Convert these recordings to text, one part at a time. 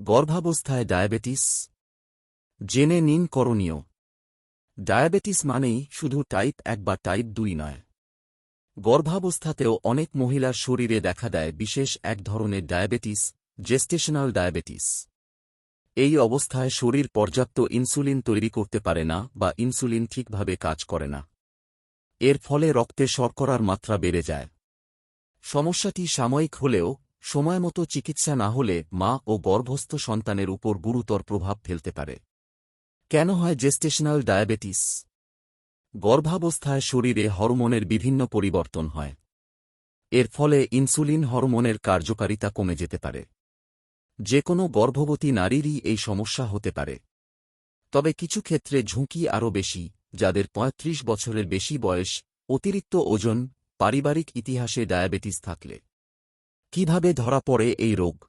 গর্ভাবস্থায় ডায়াবেটিস। জেনে নিন করণীয়। ডায়াবেটিস মানেই শুধু টাইপ এক বা টাইপ দুই নয়। গর্ভাবস্থাতেও অনেক মহিলার শরীরে দেখা দেয় বিশেষ এক ধরনের ডায়াবেটিস জেস্টেশনাল ডায়াবেটিস। এই অবস্থায় শরীর পর্যাপ্ত ইনসুলিন তৈরি করতে পারে না বা ইনসুলিন ঠিকভাবে কাজ করে না। এর ফলে রক্তে শর্করার মাত্রা বেড়ে যায়। সমস্যাটি সাময়িক হলেও সময়মতো চিকিৎসা না হলে মা ও গর্ভস্থ সন্তানের উপর গুরুতর প্রভাব ফেলতে পারে। কেন হয় জেস্টেশনাল ডায়াবেটিস গর্ভাবস্থায় শরীরে হরমোনের বিভিন্ন পরিবর্তন হয়। এর ফলে ইনসুলিন হরমোনের কার্যকারিতা কমে যেতে পারে। যে কোনো গর্ভবতী নারীরই এই সমস্যা হতে পারে। তবে কিছু ক্ষেত্রে ঝুঁকি আরও বেশি, যাদের ৩৫ বছরের বেশি বয়স, অতিরিক্ত ওজন, পারিবারিক ইতিহাসে ডায়াবেটিস থাকলে। কীভাবে ধরা পড়ে এই রোগ?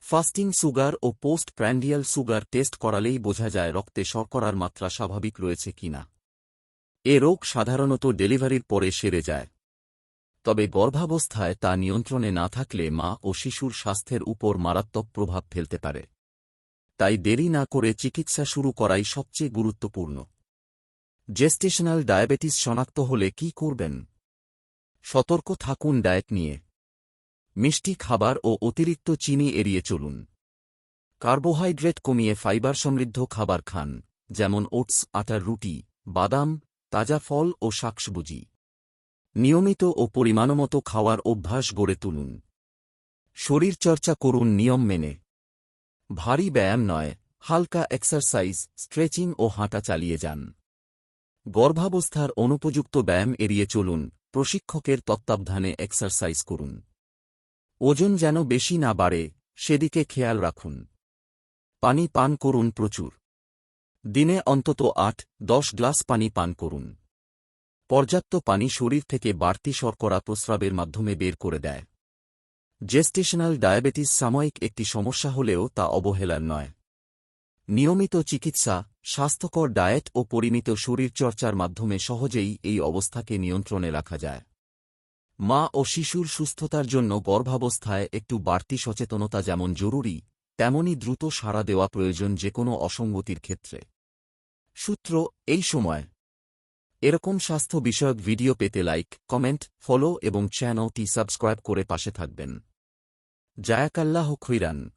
ফাস্টিং সুগার ও পোস্ট প্র্যান্ডিয়াল সুগার টেস্ট করালেই বোঝা যায় রক্তে শর্করার মাত্রা স্বাভাবিক রয়েছে কিনা এ রোগ সাধারণত ডেলিভারির পরে সেরে যায়। তবে গর্ভাবস্থায় তা নিয়ন্ত্রণে না থাকলে মা ও শিশুর স্বাস্থ্যের উপর মারাত্মক প্রভাব ফেলতে পারে। তাই দেরি না করে চিকিৎসা শুরু করাই সবচেয়ে গুরুত্বপূর্ণ। জেস্টেশনাল ডায়াবেটিস শনাক্ত হলে কি করবেন? সতর্ক থাকুন ডায়েট নিয়ে। মিষ্টি খাবার ও অতিরিক্ত চিনি এড়িয়ে চলুন। কার্বোহাইড্রেট কমিয়ে ফাইবার সমৃদ্ধ খাবার খান, যেমন ওটস, আটার রুটি, বাদাম, তাজা ফল ও শাকসবুজি। নিয়মিত ও পরিমাণমতো খাওয়ার অভ্যাস গড়ে তুলুন। শরীরচর্চা করুন নিয়ম মেনে। ভারী ব্যায়াম নয়, হালকা এক্সারসাইজ, স্ট্রেচিং ও হাঁটা চালিয়ে যান। গর্ভাবস্থার অনুপযুক্ত ব্যায়াম এড়িয়ে চলুন, প্রশিক্ষকের তত্ত্বাবধানে এক্সারসাইজ করুন। ওজন যেন বেশি না বাড়ে, সেদিকে খেয়াল রাখুন। পানি পান করুন প্রচুর। দিনে অন্তত আট, দশ গ্লাস পানি পান করুন। পর্যাপ্ত পানি শরীর থেকে বাড়তি শর্করা প্রস্রাবের মাধ্যমে বের করে দেয়। জেস্টেশনাল ডায়াবেটিস সাময়িক একটি সমস্যা হলেও তা অবহেলার নয়। নিয়মিত চিকিৎসা, স্বাস্থ্যকর ডায়েট ও পরিমিত শরীরচর্চার মাধ্যমে সহজেই এই অবস্থাকে নিয়ন্ত্রণে রাখা যায়। মা ও শিশুর সুস্থতার জন্য গর্ভাবস্থায় একটু বাড়তি সচেতনতা যেমন জরুরি তেমনই দ্রুত সাড়া দেওয়া প্রয়োজন যে কোনো অসঙ্গতির ক্ষেত্রে। সূত্র, এই সময়। এরকম স্বাস্থ্য বিষয়ক ভিডিও পেতে লাইক, কমেন্ট, ফলো এবং চ্যানেলটি সাবস্ক্রাইব করে পাশে থাকবেন। জায়াকাল্লাহ খৈরান।